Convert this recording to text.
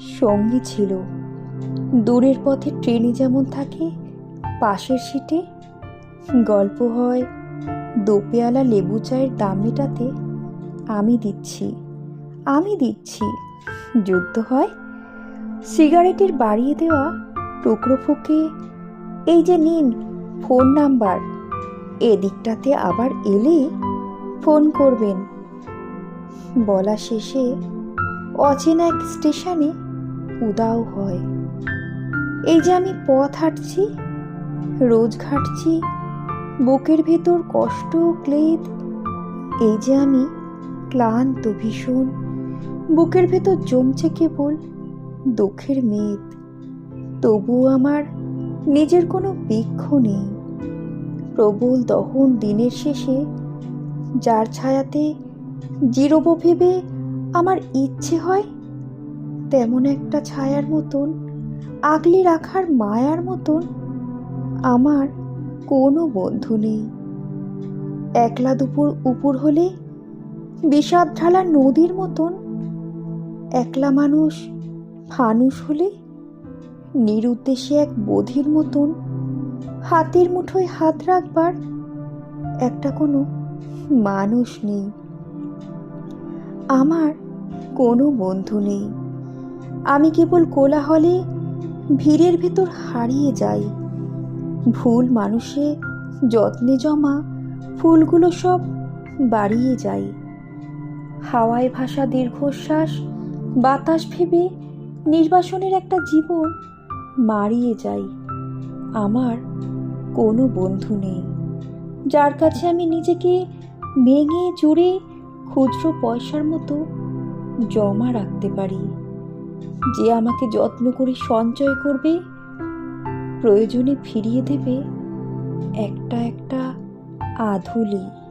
সঙ্গী ছিল। দূরের পথে ট্রেনে যেমন থাকে, পাশের সিটে গল্প হয়, দোপেয়ালা লেবু চায়ের দাম মেটাতে আমি দিচ্ছি আমি দিচ্ছি। যুদ্ধ হয়, সিগারেটের বাড়িয়ে দেওয়া টুকরো ফুকে, এই যে নিন ফোন নাম্বার। এদিকটাতে আবার এলে ফোন করবেন। বলা শেষে অচেনা এক স্টেশনে উদাও হয়। এই যে আমি পথ হাঁটছি, রোজ ঘাটছি, বুকের ভেতর কষ্ট ক্লেদ, এই যে আমি ক্লান্ত, ভীষণ, বুকের ভেতর জমছে কেবল দুঃখের মেদ। তবু আমার নিজের কোনো বৃক্ষ নেই। প্রবল দহন দিনের শেষে, যার ছায়াতে জিরব ভেবে আমার ইচ্ছে হয় তেমন একটা ছায়ার মতন, আগলে রাখার মায়ার মতন আমার কোনো বন্ধু নেই। একলা দুপুর, উপর হলে বিষাদ ঢালা নদীর মতন একলা মানুষ ফানুষ হলে নিরুদ্দেশে এক বধির মতন হাতের মুঠোয় হাত রাখবার একটা কোনো মানুষ নেই। আমার কোনো বন্ধু নেই। আমি কেবল কোলাহলে ভিড়ের ভেতর হারিয়ে যাই। ভুল মানুষে যত্নে জমা ফুলগুলো সব বাড়িয়ে যাই। হাওয়ায় ভাসা দীর্ঘশ্বাস, বাতাস ভেবে নির্বাসনের একটা জীবন মারিয়ে যাই। আমার কোনো বন্ধু নেই, যার কাছে আমি নিজেকে ভেঙে, জুড়ে, খুচরো পয়সার মতো জমা রাখতে পারি। যে আমাকে যত্ন করে সঞ্চয় করবে প্রয়োজনে ফিরিয়ে দেবে একটা একটা আধুলি।